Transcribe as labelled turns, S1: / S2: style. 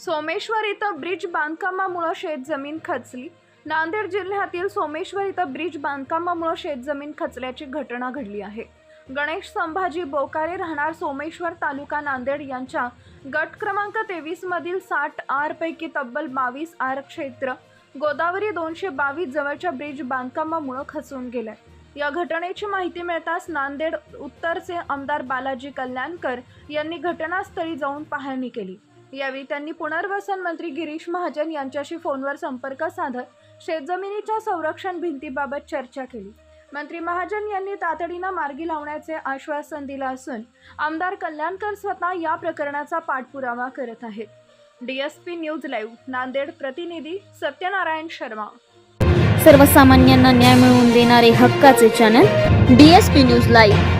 S1: सोमेश्वर इथं ब्रिज बांधकामामुळं शेतजमीन खचली. नांदेड जिल्ह्यातील सोमेश्वर इथं ब्रिज बांधकामामुळं शेतजमीन खचल्याची घटना घडली आहे. गणेश संभाजी बोकारे राहणार सोमेश्वर तालुका नांदेड यांच्या गट क्रमांक तेवीसमधील साठ आर पैकी तब्बल बावीस आर क्षेत्र गोदावरी दोनशे बावीस जवळच्या ब्रिज बांधकामामुळं खचून गेलंय. या घटनेची माहिती मिळताच नांदेड उत्तरचे आमदार बालाजी कल्याणकर यांनी घटनास्थळी जाऊन पाहणी केली. यावेळी त्यांनी पुनर्वसन मंत्री गिरीश महाजन यांच्याशी फोनवर संपर्क साधत शेतजमिनीच्या संरक्षण भिंतीबाबत चर्चा केली. मंत्री महाजन यांनी तातडीनं मार्गी लावण्याचे आश्वासन दिलं असून आमदार कल्याणकर स्वतः या प्रकरणाचा पाठपुरावा करत आहेत. डीएसपी न्यूज लाईव्ह नांदेड प्रतिनिधी सत्यनारायण शर्मा.
S2: सर्वसामान्यांना न्याय मिळवून देणारे हक्काचे channel D S P news live.